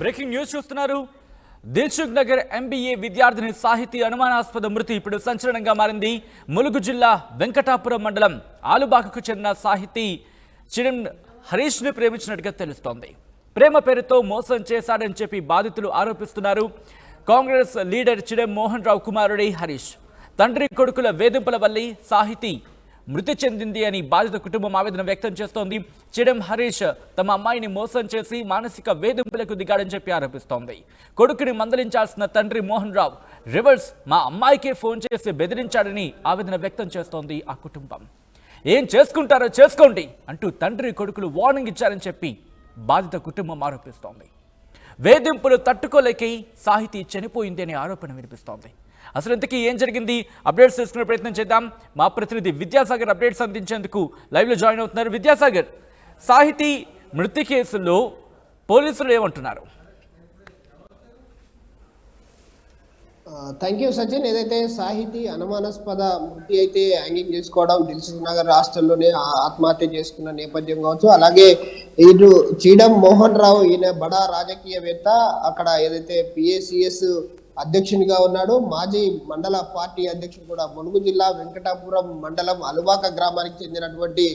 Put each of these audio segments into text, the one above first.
Breaking news చూస్తున్నారు. Dilsukh Nagar MBA విద్యార్థిని సాహితీ అనుమానాస్పద మృతి ఇప్పుడు సంచలనంగా మారింది. ములుగు జిల్లా వెంకటాపురం మండలం ఆలుబాకకు చెందిన సాహితీ చిరం హరీష్ను ప్రేమించినట్టుగా తెలుస్తోంది. ప్రేమ పేరుతో మోసం చేశాడని చెప్పి బాధితులు ఆరోపిస్తున్నారు. కాంగ్రెస్ లీడర్ చిరం మోహన్ రావు కుమారుడి హరీష్. తండ్రి కొడుకుల వేధింపుల వల్లే సాహితీ మృతి చెందింది అని బాధిత కుటుంబం ఆవేదన వ్యక్తం చేస్తోంది. చిడం హరీష్ తమ అమ్మాయిని మోసం చేసి మానసిక వేధింపులకు దిగాడని చెప్పి ఆరోపిస్తోంది. కొడుకుని మందలించాల్సిన తండ్రి మోహన్ రావు రివర్స్ మా అమ్మాయికే ఫోన్ చేసి బెదిరించాడని ఆవేదన వ్యక్తం చేస్తోంది ఆ కుటుంబం. ఏం చేసుకుంటారో చేసుకోండి అంటూ తండ్రి కొడుకులు వార్నింగ్ ఇచ్చారని చెప్పి బాధిత కుటుంబం ఆరోపిస్తోంది. వేధింపులు తట్టుకోలేక సాహితీ చనిపోయింది అనే ఆరోపణ వినిపిస్తోంది. అసలు ఇంతకీ ఏం జరిగింది? అప్డేట్స్ తెలుసుకునే ప్రయత్నం చేద్దాం. మా ప్రతినిధి విద్యాసాగర్ అప్డేట్స్ అందించేందుకు లైవ్లో జాయిన్ అవుతున్నారు. విద్యాసాగర్ సాహితీ మృతి కేసులో పోలీసులు ఏమంటున్నారు? Thank you Sachin. ఏదైతే సాహితీ అనుమానాస్పద మృతి అయితే హ్యాంగింగ్ చేసుకోవడం దిల్సుఖ్ నగర్ రాష్ట్రంలోనే ఆత్మహత్య చేసుకున్న నేపథ్యం కావచ్చు. అలాగే ఇటు చీడం మోహన్ రావు ఈయన బడా రాజకీయవేత్త. అక్కడ ఏదైతే పిఏసిఎస్ అధ్యక్షునిగా ఉన్నాడు. మాజీ మండల పార్టీ అధ్యక్షుడు కూడా ములుగు జిల్లా వెంకటాపురం మండలం అలువాక గ్రామానికి చెందినటువంటి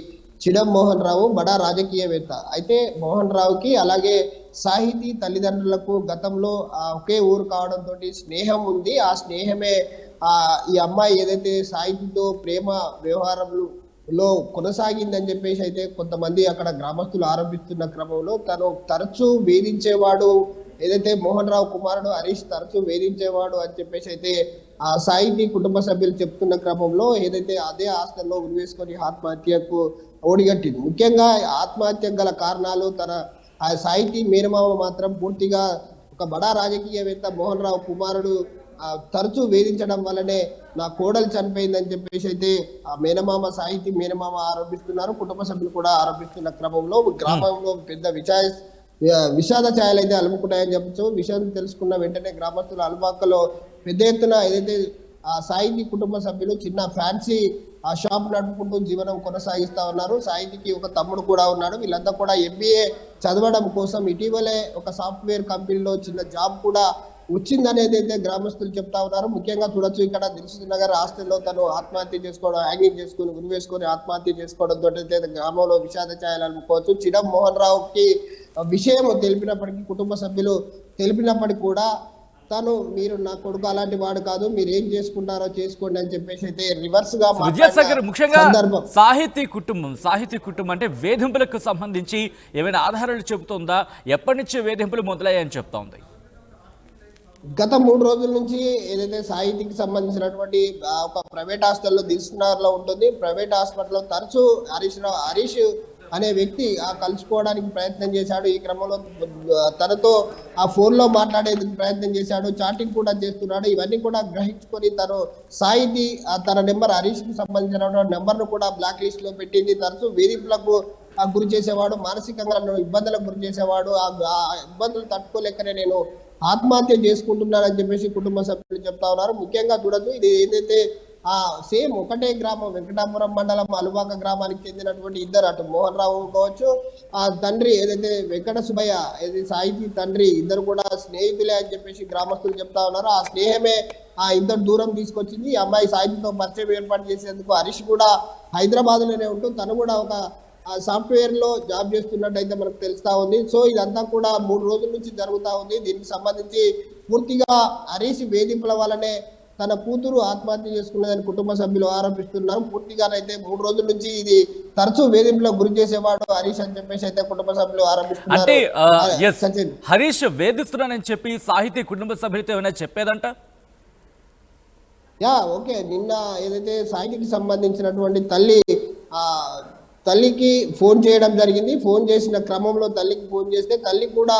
చిడం మోహన్ రావు బడా రాజకీయవేత్త. అయితే మోహన్ రావుకి అలాగే సాహితీ తల్లిదండ్రులకు గతంలో ఒకే ఊరు కావడంతో స్నేహం ఉంది. ఆ స్నేహమే ఆ ఈ అమ్మాయి ఏదైతే సాహితీతో ప్రేమ వ్యవహారంలో లో కొనసాగిందని చెప్పేసి అయితే కొంతమంది అక్కడ గ్రామస్తులు ఆరోపిస్తున్న క్రమంలో తను తరచూ వేధించేవాడు ఏదైతే మోహన్ రావు కుమారుడు హరీష్ తరచూ వేధించేవాడు అని చెప్పేసి అయితే ఆ సాహితీ కుటుంబ సభ్యులు చెప్తున్న క్రమంలో ఏదైతే అదే హాస్టల్లో ఉరివేసుకొని ఆత్మహత్యకు ఓడిగట్టింది ముఖ్యంగా ఆత్మహత్య గల కారణాలు తన ఆ సాహితీ మేనమామ మాత్రం పూర్తిగా ఒక బడా రాజకీయవేత్త మోహన్ రావు కుమారుడు ఆ, తరచూ వేధించడం వల్లనే నా కోడలు చనిపోయిందని చెప్పేసి అయితే ఆ మేనమామ సాహితీ మేనమామ ఆరోపిస్తున్నారు. కుటుంబ సభ్యులు కూడా ఆరోపిస్తున్న క్రమంలో గ్రామంలో పెద్ద విచార విషాద ఛాయలు అయితే అలుముకున్నాయని చెప్పచ్చు. విషయం తెలుసుకున్న వెంటనే గ్రామస్తులు అలుబాకలో పెద్ద ఎత్తున ఏదైతే ఆ సాహితీ కుటుంబ సభ్యులు చిన్న ఫ్యాన్సీ ఆ షాప్ నడుపుకుంటూ జీవనం కొనసాగిస్తా ఉన్నారు. సాహితీకి ఒక తమ్ముడు కూడా ఉన్నాడు. వీళ్ళంతా కూడా ఎంబీఏ చదవడం కోసం ఇటీవలే ఒక సాఫ్ట్వేర్ కంపెనీలో చిన్న జాబ్ కూడా వచ్చిందనేది అయితే గ్రామస్తులు చెప్తా ఉన్నారు. ముఖ్యంగా చూడొచ్చు ఇక్కడ దిల్సుద్ నగర్ హాస్టల్లో తను ఆత్మహత్య చేసుకోవడం హ్యాంగింగ్ చేసుకుని గురి వేసుకొని ఆత్మహత్య చేసుకోవడంతో అయితే గ్రామంలో విషాద ఛాయలు అనుకోవచ్చు చిడం మోహన్ రావుకి విషయం తెలిపినప్పటికీ కుటుంబ సభ్యులు తెలిపినప్పటికీ కూడా తను మీరు నా కొడుకు అలాంటి వాడు కాదు మీరు ఏం చేసుకుంటారో చేసుకోండి అని చెప్పేసి అయితే రివర్స్గా విద్యాసాగర్ ముఖ్యంగా సాహితీ కుటుంబం సాహితీ కుటుంబం అంటే వేధింపులకు సంబంధించి ఏమైనా ఆధారాలు చెబుతుందా? ఎప్పటి నుంచి వేధింపులు మొదలయ్యాయని చెప్తోంది గత మూడు రోజుల నుంచి ఏదైతే సాహితీకి సంబంధించినటువంటి ఒక ప్రైవేట్ హాస్టల్లో దిల్సునగర్లో ఉంటుంది. ప్రైవేట్ హాస్పిటల్లో తరచూ హరీష్ రావు హరీష్ అనే వ్యక్తి ఆ కలుసుకోవడానికి ప్రయత్నం చేశాడు. ఈ క్రమంలో తనతో ఆ ఫోన్లో మాట్లాడేందుకు ప్రయత్నం చేశాడు. చాటింగ్ కూడా చేస్తున్నాడు. ఇవన్నీ కూడా గ్రహించుకొని తను సాహితీ తన నెంబర్ హరీష్కి సంబంధించిన నెంబర్ను కూడా బ్లాక్ లిస్ట్లో పెట్టింది. తరచూ వేధింపులకు ఆ గురి చేసేవాడు మానసికంగా నన్ను ఇబ్బందులకు గురి చేసేవాడు. ఆ ఆ ఇబ్బందులు తట్టుకోలేకనే నేను ఆత్మహత్య చేసుకుంటున్నానని చెప్పేసి కుటుంబ సభ్యులు చెప్తా ఉన్నారు. ముఖ్యంగా చూడదు ఇది ఏదైతే ఆ సేమ్ ఒకటే గ్రామం వెంకటాపురం మండలం అలువాక గ్రామానికి చెందినటువంటి ఇద్దరు అటు మోహన్ రావు కావచ్చు ఆ తండ్రి ఏదైతే వెంకట సుబ్బయ్య ఏది సాహితీ తండ్రి ఇద్దరు కూడా స్నేహితులే అని చెప్పేసి గ్రామస్తులు చెప్తా ఉన్నారు. ఆ స్నేహమే ఆ ఇద్దరు దూరం తీసుకొచ్చింది. ఈ అమ్మాయి సాహితీతో పరిచయం ఏర్పాటు చేసేందుకు హరీష్ కూడా హైదరాబాద్లోనే ఉంటూ తను కూడా ఒక సాఫ్ట్వేర్లో సాఫ్ట్వేర్లో జాబ్ చేస్తున్నట్టయితే మనకు తెలుస్తా ఉంది. సో ఇదంతా కూడా మూడు రోజుల నుంచి జరుగుతూ ఉంది. దీనికి సంబంధించి పూర్తిగా హరీష్ వేధింపుల వల్లనే తన కూతురు ఆత్మహత్య చేసుకున్నదని కుటుంబ సభ్యులు ఆరోపిస్తున్నారు. పూర్తిగానైతే మూడు రోజుల నుంచి ఇది తరచూ వేధింపులకు గురి చేసేవాడు హరీష్ అని చెప్పేసి అయితే కుటుంబ సభ్యులు ఆరోపిస్తున్నారు. హరీష్ వేధిస్తున్నానని చెప్పి సాహితీ కుటుంబ సభ్యులతో ఏమైనా చెప్పేదంట? Yeah okay. నిన్న ఏదైతే సాయికి సంబంధించినటువంటి తల్లి ఆ తల్లికి ఫోన్ చేయడం జరిగింది. ఫోన్ చేసిన క్రమంలో తల్లికి ఫోన్ చేస్తే తల్లి కూడా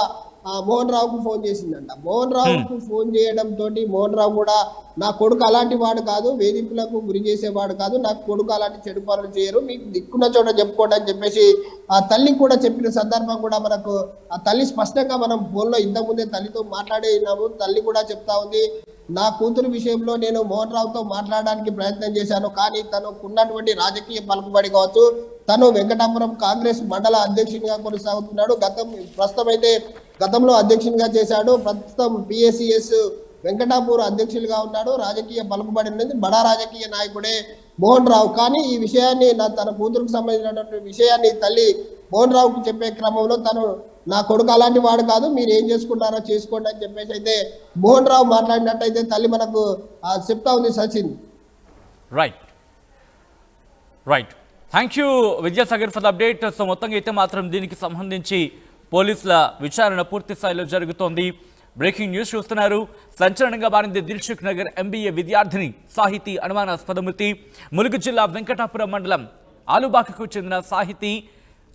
మోహన్ రావుకు ఫోన్ చేసిందంట. మోహన్ రావుకు ఫోన్ చేయడం తోటి మోహన్ రావు కూడా నా కొడుకు అలాంటి వాడు కాదు వేధింపులకు గురి చేసేవాడు కాదు నా కొడుకు అలాంటి చెడు పనులు చేయరు మీకు దిక్కున్న చోట చెప్పుకోండి అని చెప్పేసి ఆ తల్లి కూడా చెప్పిన సందర్భం కూడా మనకు ఆ తల్లి స్పష్టంగా మనం ఫోన్లో ఇంతకుముందే తల్లితో మాట్లాడినాము తల్లి కూడా చెప్తా ఉంది నా కూతురు విషయంలో నేను మోహన్ రావుతో మాట్లాడడానికి ప్రయత్నం చేశాను కానీ తను ఉన్నటువంటి రాజకీయ పలుకుబడి కావచ్చు తను వెంకటాపురం కాంగ్రెస్ మండల అధ్యక్షునిగా కొనసాగుతున్నాడు. గతం ప్రస్తుతం అయితే గతంలో అధ్యక్షునిగా చేశాడు. ప్రస్తుతం పిఎస్సిఎస్ వెంకటాపూర్ అధ్యక్షులుగా ఉన్నాడు. రాజకీయ పలుకుబడి ఉన్నది. బడా రాజకీయ నాయకుడే మోహన్ రావు. కానీ ఈ విషయాన్ని నా తన కూతురుకు సంబంధించినటువంటి విషయాన్ని తల్లి మోహన్ రావుకు చెప్పే క్రమంలో తను నా కొడుకు అలాంటి వాడు కాదు. మీరు ఏం చేసుకుంటారో చేసుకోండి అని చెప్పేసి అయితే మోహన్ రావు మాట్లాడినట్టయితే తల్లి మనకు చెప్తా ఉంది Sachin. Right right thank you Vidyasagar for update so మొత్తంగా అయితే మాత్రం దీనికి సంబంధించి పోలీసుల విచారణ పూర్తి స్థాయిలో జరుగుతోంది. బ్రేకింగ్ న్యూస్ చూస్తున్నారు. సంచలనంగా మారింది దిల్సుఖ్ నగర్ ఎంబీఏ విద్యార్థిని సాహితీ అనుమానాస్పద మృతి ములుగు జిల్లా వెంకటాపురం మండలం ఆలుబాకకు చెందిన సాహితీ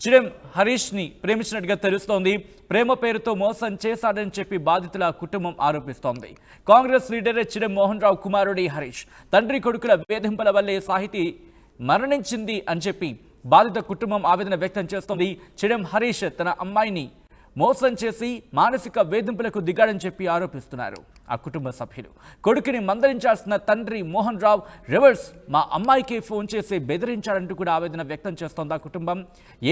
చిరం హరీష్ని ప్రేమించినట్టుగా తెలుస్తోంది. ప్రేమ పేరుతో మోసం చేశాడని చెప్పి బాధితుల కుటుంబం ఆరోపిస్తోంది. కాంగ్రెస్ లీడర్ చిరం మోహన్ రావు కుమారుడి హరీష్. తండ్రి కొడుకుల వేధింపుల వల్లే సాహితీ మరణించింది అని చెప్పి బాధిత కుటుంబం ఆవేదన వ్యక్తం చేస్తోంది. చిడం హరీష్ తన అమ్మాయిని మోసం చేసి మానసిక వేధింపులకు దిగాడని చెప్పి ఆరోపిస్తున్నారు. ఆ కుటుంబ సభ్యులు కొడుకుని మందరించాల్సిన తండ్రి మోహన్ రావు రివర్స్ మా అమ్మాయికి ఫోన్ చేసి బెదిరించాడంటూ కూడా ఆవేదన వ్యక్తం చేస్తోంది ఆ కుటుంబం.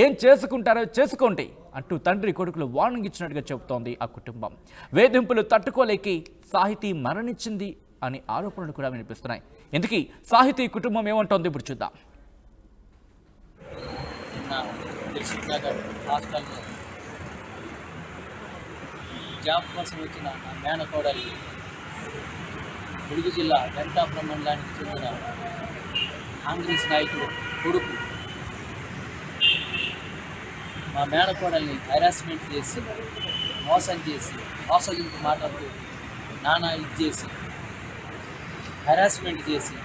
ఏం చేసుకుంటారో చేసుకోండి అంటూ తండ్రి కొడుకులు వార్నింగ్ ఇచ్చినట్టుగా చెబుతోంది ఆ కుటుంబం. వేధింపులు తట్టుకోలేకి సాహితీ మరణించింది అని ఆరోపణలు కూడా వినిపిస్తున్నాయి. ఇందుకీ సాహితీ కుటుంబం ఏమంటోంది ఇప్పుడు చూద్దాం నిన్న దిల్సుఖ్ నగర్ హాస్టల్లో జాబ్ కోసం వచ్చిన నా మేనకోడలి ఉడుగు జిల్లా వెంకటాపురం మండలానికి చెందిన కాంగ్రెస్ నాయకుడు కొడుకు. మా మేనకోడల్ని హెరాస్మెంట్ చేసి మోసం చేసి మోసగింపు మాటలతో నానా ఇది చేసి హెరాస్మెంట్ చేసి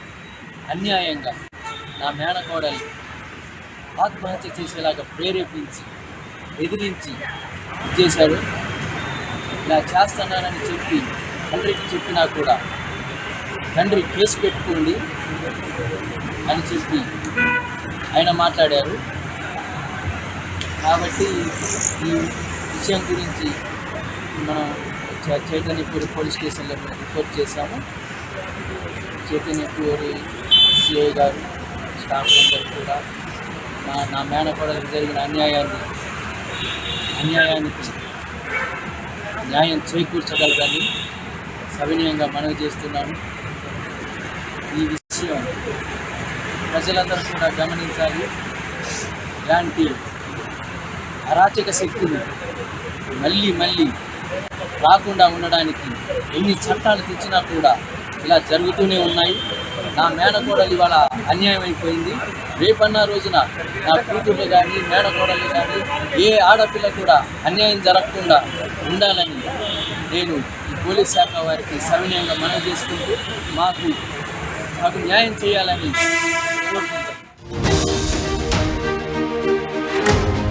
అన్యాయంగా నా మేనకోడల్ని ఆత్మహత్య చేసేలాగా ప్రేరేపించి ఎదిరించి చేశాడు. ఇలా చేస్తున్నానని చెప్పి తండ్రికి చెప్పినా కూడా తండ్రి కేసు పెట్టుకోండి అని చెప్పి ఆయన మాట్లాడారు. కాబట్టి ఈ విషయం గురించి మనం చైతన్యపూరి పోలీస్ స్టేషన్లో మేము రిపోర్ట్ చేశాము. చైతన్యపూరి సిఐ గారు స్టాఫ్ అందరూ కూడా నా నా మేనకోడలకు జరిగిన అన్యాయాన్ని అన్యాయానికి న్యాయం చేకూర్చగలగాలి సవినయంగా మనవి చేస్తున్నాను. ఈ విషయం ప్రజలందరూ కూడా గమనించాలి. ఇలాంటి అరాచక శక్తులు మళ్ళీ మళ్ళీ రాకుండా ఉండడానికి ఎన్ని చట్టాలు తెచ్చినా కూడా ఇలా జరుగుతూనే ఉన్నాయి. నా మేనకోడలు ఇవాళ అన్యాయం అయిపోయింది. రేపన్న రోజున నా కూతుర్లు కానీ మేనకోడలు కానీ ఏ ఆడపిల్ల కూడా అన్యాయం జరగకుండా ఉండాలని నేను ఈ పోలీస్ శాఖ వారికి సవినయంగా మనవి చేసుకుంటూ మాకు మాకు న్యాయం చేయాలని కోరుకుంటున్నాను.